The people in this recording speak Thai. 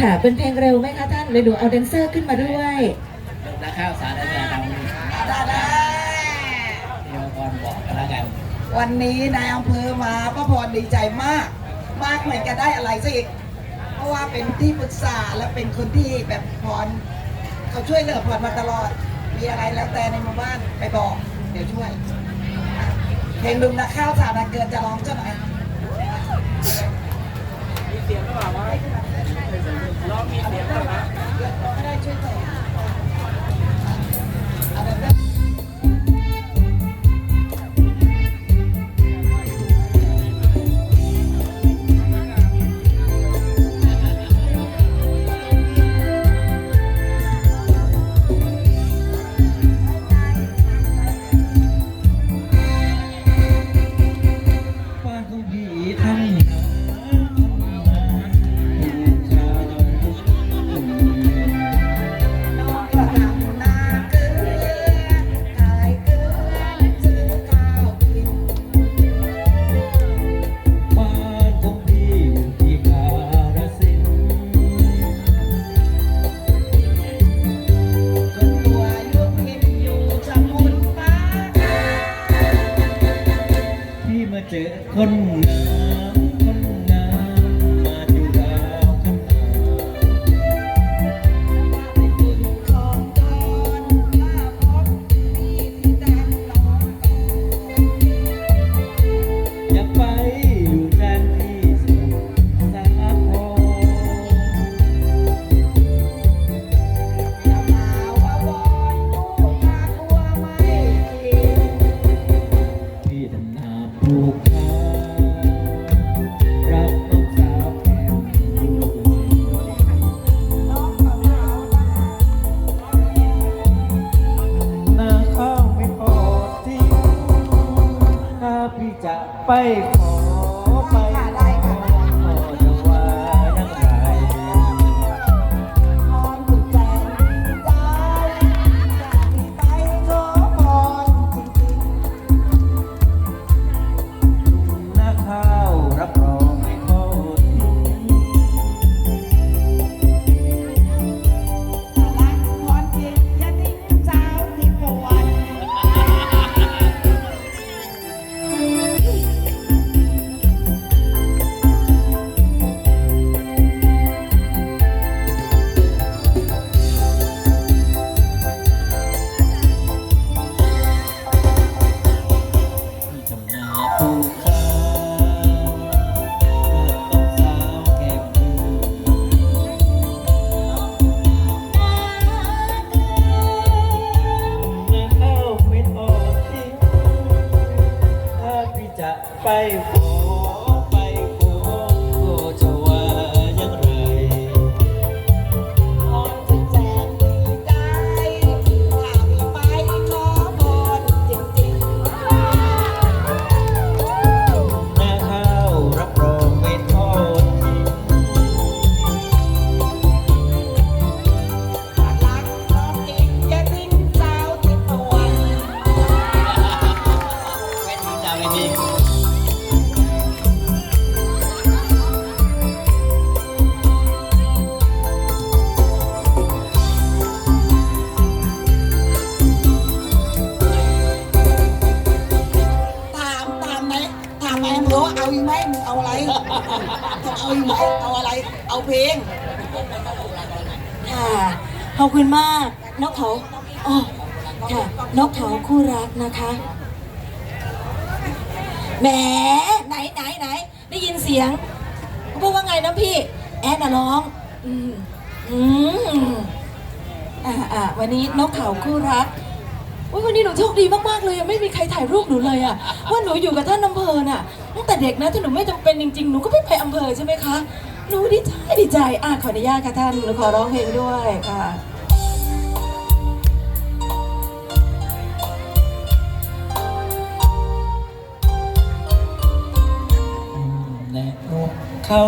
ค่ะ เป็นเพลงเร็วไหมคะท่านเลยดูเอาแดนเซอร์ขึ้นมาด้วยลูกนักข้าวสารอาจารย์เราได้เดี๋ยวก่อนบอกกันแล้วกัน วันนี้นายอำเภอมาป้าพรดีใจมาก มากเหมือนกันได้อะไรซะอีก เพราะว่าเป็นที่ปรึกษาและเป็นคนที่แบบพรเขาช่วยเหลือพรมาตลอด มีอะไรแล้วแต่ในหมู่บ้านไปบอก เดี๋ยวช่วย เพลงลุงนักข้าวสารเกิดจะร้องเจ้าหน่อย เสียงก็แบบว่ารองมีเสียงก็แบบไม่ได้ช่วยต่อ คนงามคนงามมาอยู่ดาวข้างหน้าเป็นบุญของตอนมาพบพี่ที่ดัน้องก่อนอยาไป ไปขอ ไป เอาอีกไหมเอาอะไร เอาเพลงค่ะขอบคุณมาก นกเขาอ๋อค่ะ นกเขาคู่รักนะคะแหมไหนไหนไหน ได้ยินเสียงพูดว่าไงนะพี่ แอนน่ะร้อง อืมอืมอ่าอ่าวันนี้นกเขาคู่รัก อุ๊ยวันนี้หนูโชคดีมากๆเลยอะไม่มีใครถ่ายรูปหนูเลยอะว่าหนูอยู่กับท่านอำเภอน่ะตั้งแต่เด็กนะถ้าหนูไม่จำเป็นจริงๆหนูก็ไม่ไปอำเภอใช่ไหมคะหนูดีใจดีใจอะขออนุญาตค่ะท่านหนูขอร้องเพลงด้วยค่ะแน่นกเขา